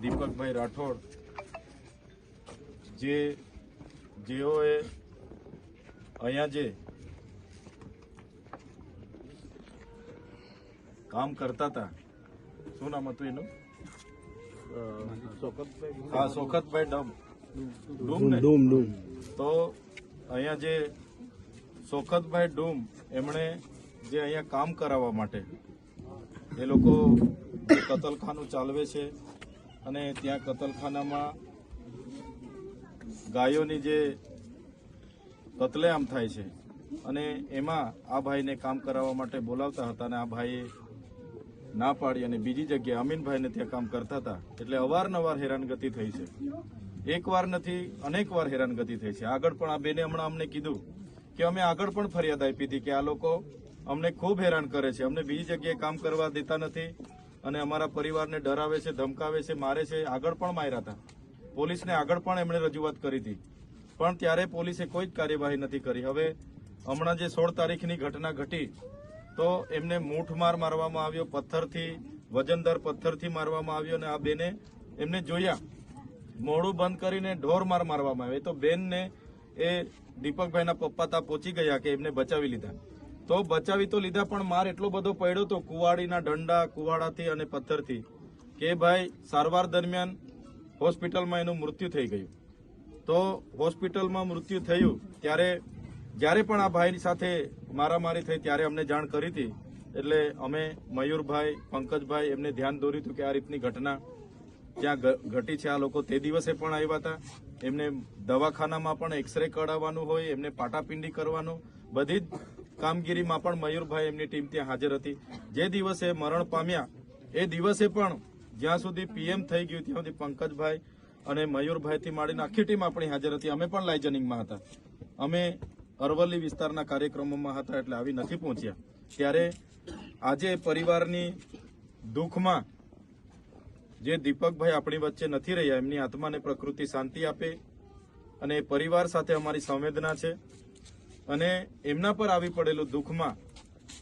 દીપકભાઈ રાઠોડ જે જેઓએ અહીંયા જે કામ કરતા હતા. શું નામ હતું એનું? હા સોખતભાઈ ડમ. ડૂમ? ડૂમ ડૂમ. તો અહીંયા જે સોખતભાઈ ડૂમ એમણે જે અહીંયા કામ કરાવવા માટે એ લોકો કતલખાનું ચાલવે છે અને ત્યાં કતલખાનામાં ગાયોની જે કતલેઆમ થાય છે અને એમાં આ ભાઈને કામ કરાવવા માટે બોલાવતા હતા અને આ ભાઈએ ના પાડી અને બીજી જગ્યાએ અમીનભાઈને ત્યાં કામ કરતા હતા. એટલે અવારનવાર હેરાનગતિ થઈ છે. એકવાર નથી અનેક વાર હેરાનગતિ થઈ છે. આગળ પણ આ બેને હમણાં અમને કીધું કે અમે આગળ પણ ફરિયાદ આપી હતી કે આ લોકો અમને ખૂબ હેરાન કરે છે. અમને બીજી જગ્યાએ કામ કરવા દેતા નથી. અને અમારા પરિવારને ડરાવે છે, ધમકાવે છે, મારે છે, આગળ પણ માર્યા હતા. પોલીસને આગળ પણ એમણે રજૂઆત કરી હતી. પણ ત્યારે પોલીસે કોઈ જ કાર્યવાહી નથી કરી. હવે હમણાં જે સોળ તારીખની ઘટના ઘટી, તો એમને મૂઠમાર મારવામાં આવ્યો, પથ્થરથી, વજનદાર પથ્થરથી મારવામાં આવ્યો અને આ બેને એમને જોયા. મોડું બંધ કરીને ઢોર માર મારવામાં આવ્યો. તો બેનને એ દીપકભાઈના પપ્પા ત્યાં પહોંચી ગયા કે એમને બચાવી લીધા. તો બચાવી તો લીધા, પણ માર એટલો બધો પડ્યો તો કુવાડીના દંડા કુવાડાથી અને પથ્થરથી કે ભાઈ, સારવાર દરમિયાન હોસ્પિટલમાં એનું મૃત્યુ થઈ ગયું. તો હોસ્પિટલમાં મૃત્યુ થયું ત્યારે, જ્યારે પણ આ ભાઈની સાથે મારામારી થઈ ત્યારે અમને જાણ કરી હતી. એટલે અમે મયુરભાઈ, પંકજભાઈ એમને ધ્યાન દોર્યું હતું કે આ રીતની ઘટના જ્યાં ઘટી છે. આ લોકો તે દિવસે પણ આવ્યા હતા. એમને દવાખાનામાં પણ એક્સરે કઢાવવાનું હોય, એમને પાટાપિંડી કરવાનું, બધી જ કામગીરીમાં પણ મયુરભાઈ એમની ટીમ ત્યાં હાજર હતી. જે દિવસે મરણ પામ્યા, એ દિવસે પણ જ્યાં સુધી પીએમ થઈ ગયું ત્યાં સુધી પંકજભાઈ અને મયુરભાઈથી માંડીને આખી ટીમ આપણી હાજર હતી. અમે પણ લાઇજનિંગમાં હતા. અમે અરવલ્લી વિસ્તારના કાર્યક્રમોમાં હતા એટલે આવી નથી પહોંચ્યા. ત્યારે આજે પરિવારની દુઃખમાં જે દીપકભાઈ આપણી વચ્ચે નથી રહ્યા, એમની આત્માને પ્રકૃતિ શાંતિ આપે અને પરિવાર સાથે અમારી સંવેદના છે. અને એમના પર આવી પડેલું દુઃખમાં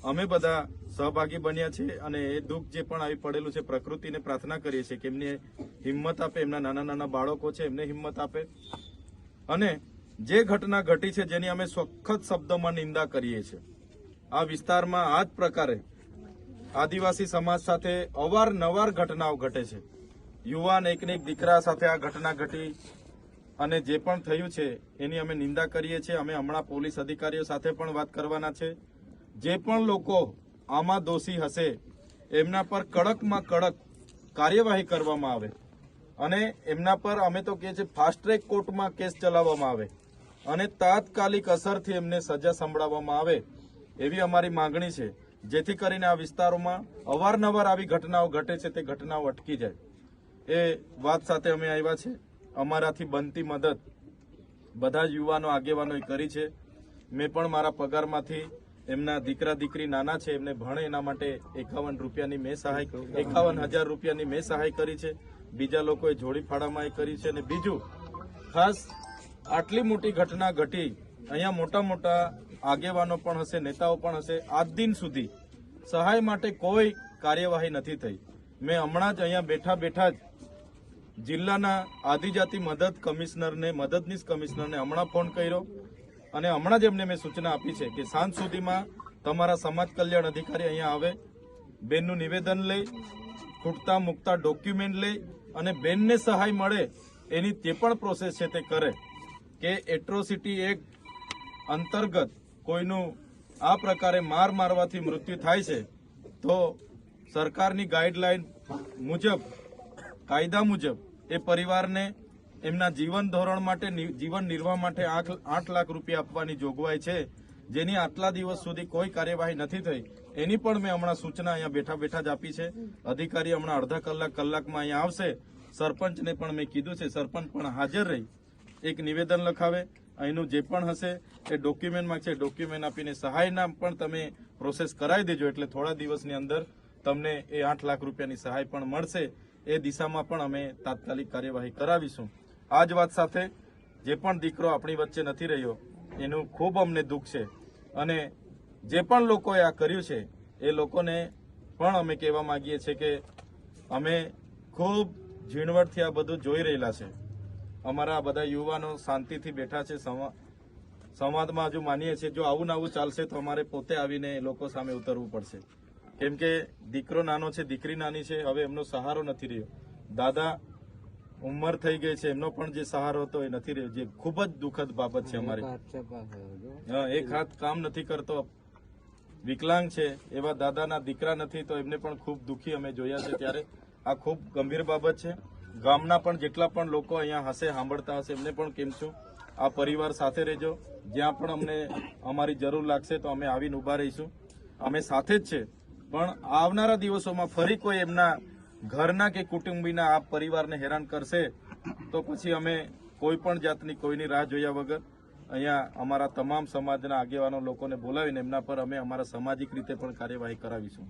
અમે બધા સહભાગી બન્યા છે અને એ દુઃખ જે પણ આવી પડેલું છે, પ્રકૃતિને પ્રાર્થના કરીએ છીએ કે એમને હિંમત આપે, એમના નાના નાના બાળકો છે, એમને હિંમત આપે. અને જે ઘટના ઘટી છે, જેની અમે સખત શબ્દોમાં નિંદા કરીએ છીએ. આ વિસ્તારમાં આ જ પ્રકારે આદિવાસી સમાજ સાથે અવારનવાર ઘટનાઓ ઘટે છે. યુવાન એકને એક દીકરા સાથે આ ઘટના ઘટી. અને જે પણ થયું છે, એની અમે નિંદા કરીએ છીએ. અમે હમણાં પોલીસ અધિકારીઓ સાથે પણ વાત કરવાના છે. જે પણ લોકો આમાં દોષી હશે, એમના પર કડકમાં કડક કાર્યવાહી કરવામાં આવે. અને એમના પર અમે તો કહીએ છીએ ફાસ્ટ ટ્રેક કોર્ટમાં કેસ ચલાવવામાં આવે. અને તાત્કાલિક અસરથી એમને સજા સંભળાવવામાં આવે એવી અમારી માંગણી છે. જેથી કરીને આ વિસ્તારોમાં અવારનવાર આવી ઘટનાઓ ઘટે છે, તે ઘટનાઓ અટકી જાય. એ વાત સાથે અમે આવ્યા છે. અમારાથી બનતી મદદ બધા જ યુવાનો આગેવાનોએ કરી છે. મેં પણ મારા પગારમાંથી એમના દીકરા દીકરી નાના છે, એમને ભણે એના માટે એકાવન રૂપિયાની મેં સહાય એકાવન હજાર રૂપિયાની મેં સહાય કરી છે. બીજા લોકોએ જોડીફાળામાં એ કરી છે. અને બીજું, ખાસ આટલી મોટી ઘટના ઘટી, અહીંયા મોટા મોટા આગેવાનો પણ હશે, નેતાઓ પણ હશે, આજ દિન સુધી સહાય માટે કોઈ કાર્યવાહી નથી થઈ. મેં હમણાં જ અહીંયા બેઠા બેઠા જ જિલ્લાના આદિજાતિ મદદ કમિશનરને, મદદનીશ કમિશનરને હમણાં ફોન કર્યો અને હમણાં જ એમને મેં સૂચના આપી છે કે સાંજ સુધીમાં તમારા સમાજ કલ્યાણ અધિકારી અહીંયા આવે, બેનનું નિવેદન લઈ ખૂટતા મૂકતા ડોક્યુમેન્ટ લઈ અને બેનને સહાય મળે એની તે પણ પ્રોસેસ છે તે કરે કે એટ્રોસિટી એક્ટ અંતર્ગત કોઈનું આ પ્રકારે માર મારવાથી મૃત્યુ થાય છે, તો સરકારની ગાઈડલાઈન મુજબ કાયદા મુજબ એ પરિવારને એમના જીવન ધોરણ માટે જીવન નિર્વાહ માટે આઠ લાખ રૂપિયા આપવાની જોગવાઈ છે, જેની આટલા દિવસ સુધી કોઈ કાર્યવાહી નથી થઈ. એની પણ મેં હમણાં સૂચના અહીંયા બેઠા બેઠા જ આપી છે. અધિકારી હમણાં અડધા કલાક, કલાકમાં અહીંયા આવશે. સરપંચને પણ મેં કીધું છે, સરપંચ પણ હાજર રહી. એક નિવેદન લખાવે, અહીંનું જે પણ હશે એ ડોક્યુમેન્ટ છે, ડોક્યુમેન્ટ આપીને સહાયના પણ તમે પ્રોસેસ કરાવી દેજો, એટલે થોડા દિવસની અંદર તમને એ આઠ લાખ રૂપિયાની સહાય પણ મળશે. એ દિશામાં પણ અમે તાત્કાલિક કાર્યવાહી કરાવીશું. આ જ વાત સાથે જે પણ દીકરો આપણી વચ્ચે નથી રહ્યો, એનું ખૂબ અમને દુઃખ છે. અને જે પણ લોકોએ આ કર્યું છે, એ લોકોને પણ અમે કહેવા માંગીએ છીએ કે અમે ખૂબ ઝીણવટથી આ બધું જોઈ રહેલા છે. અમારા બધા યુવાનો શાંતિથી બેઠા છે, સંવા- સંવાદમાં હજુ માનીએ છીએ, જો આવું ને આવું ચાલશે તો અમારે પોતે આવીને એ લોકો સામે ઉતરવું પડશે. કેમ કે દીકરો નાનો છે દીકરી નાની છે હવે એમનો સહારો નથી રહ્યો. દાદા ઉંમર થઈ ગઈ છે એમનો પણ જે સહારો હતો એ નથી રહ્યો જે ખૂબ જ દુઃખદ બાબત છે અમારી. હા, એક હાથ કામ નથી કરતો વિકલાંગ છે એવા દાદાના દીકરા નથી તો એમને પણ ખૂબ દુઃખી અમે જોયા છે ત્યારે. આ ખૂબ ગંભીર બાબત છે. ગામના પણ જેટલા પણ લોકો અહીંયા હશે સાંભળતા હશે એમને પણ કેમ છું? આ પરિવાર સાથે રહેજો. જ્યાં પણ અમને અમારી જરૂર લાગશે તો અમે આવીને ઊભા રહીશું. અમે સાથે જ છે. પણ આવનારા દિવસોમાં ફરી કોઈ એમના ઘરના કે કુટુંબીના આ પરિવારને હેરાન કરશે, તો પછી અમે કોઈ પણ જાતની કોઈની રાહ જોયા વગર અહીંયા અમારા તમામ સમાજના આગેવાનો લોકોને બોલાવીને એમના પર અમે અમારા સામાજિક રીતે પણ કાર્યવાહી કરાવીશું.